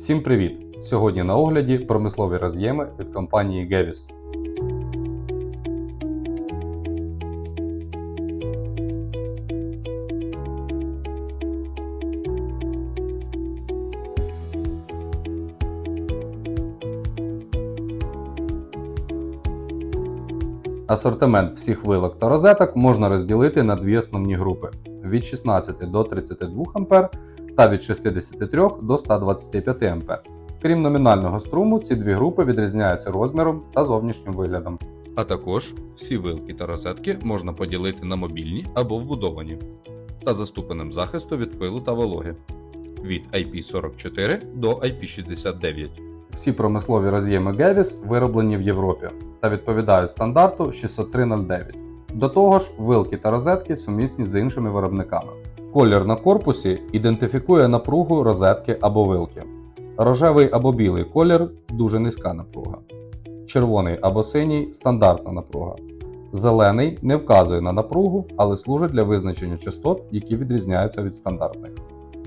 Всім привіт! Сьогодні на огляді промислові роз'єми від компанії Gevis. Асортимент всіх вилок та розеток можна розділити на дві основні групи від 16 до 32 А та від 63 до 125 А. Крім номінального струму, ці дві групи відрізняються розміром та зовнішнім виглядом. А також всі вилки та розетки можна поділити на мобільні або вбудовані та за ступенем захисту від пилу та вологи від IP44 до IP69. Всі промислові роз'єми Gevis вироблені в Європі та відповідають стандарту 60309. До того ж, вилки та розетки сумісні з іншими виробниками. Колір на корпусі ідентифікує напругу розетки або вилки. Рожевий або білий колір дуже низька напруга. Червоний або синій стандартна напруга. Зелений не вказує на напругу, але служить для визначення частот, які відрізняються від стандартних.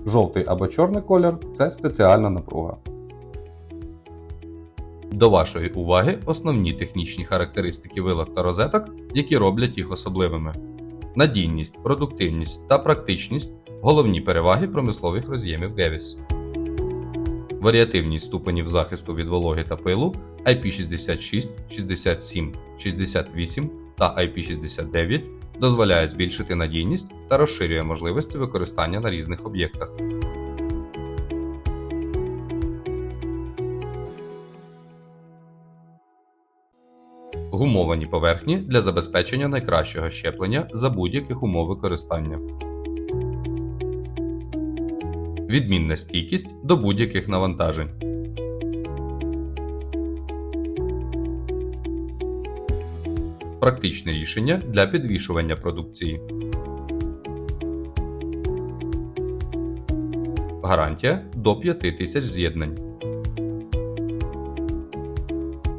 Жовтий або чорний колір це спеціальна напруга. До вашої уваги основні технічні характеристики вилок та розеток, які роблять їх особливими. Надійність, продуктивність та практичність головні переваги промислових роз'ємів Гевіс. Варіативність ступенів захисту від вологи та пилу IP66, 67, 68 та IP69 дозволяє збільшити надійність та розширює можливості використання на різних об'єктах. Гумовані поверхні для забезпечення найкращого щеплення за будь-яких умов використання. Відмінна стійкість до будь-яких навантажень. Практичне рішення для підвішування продукції. Гарантія до 5000 з'єднань.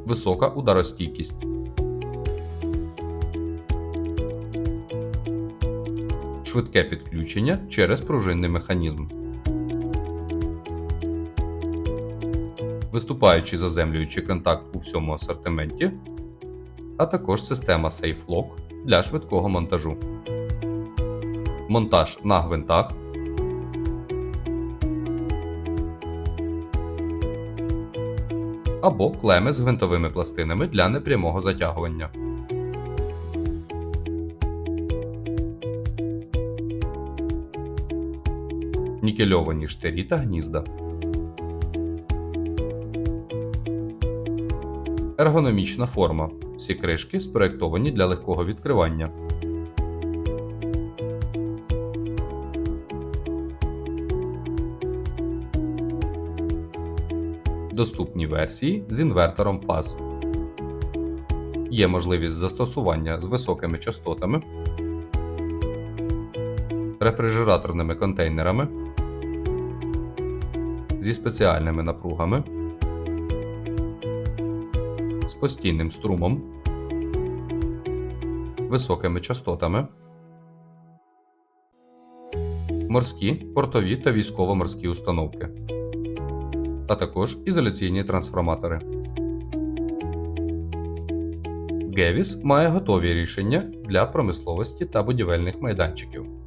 Висока ударостійкість. Швидке підключення через пружинний механізм. Виступаючий заземлюючий контакт у всьому асортименті, а також система SafeLock для швидкого монтажу. Монтаж на гвинтах. Або клеми з гвинтовими пластинами для непрямого затягування. Нікельовані штирі та гнізда. Ергономічна форма. Всі кришки спроєктовані для легкого відкривання. Доступні версії з інвертором фаз. Є можливість застосування з високими частотами, рефрижераторними контейнерами зі спеціальними напругами з постійним струмом, високими частотами, морські, портові та військово-морські установки, а також ізоляційні трансформатори. Gevis має готові рішення для промисловості та будівельних майданчиків.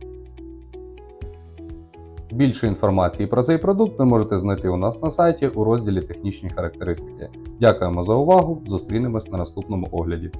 Більше інформації про цей продукт ви можете знайти у нас на сайті у розділі Технічні характеристики. Дякуємо за увагу! Зустрінемось на наступному огляді.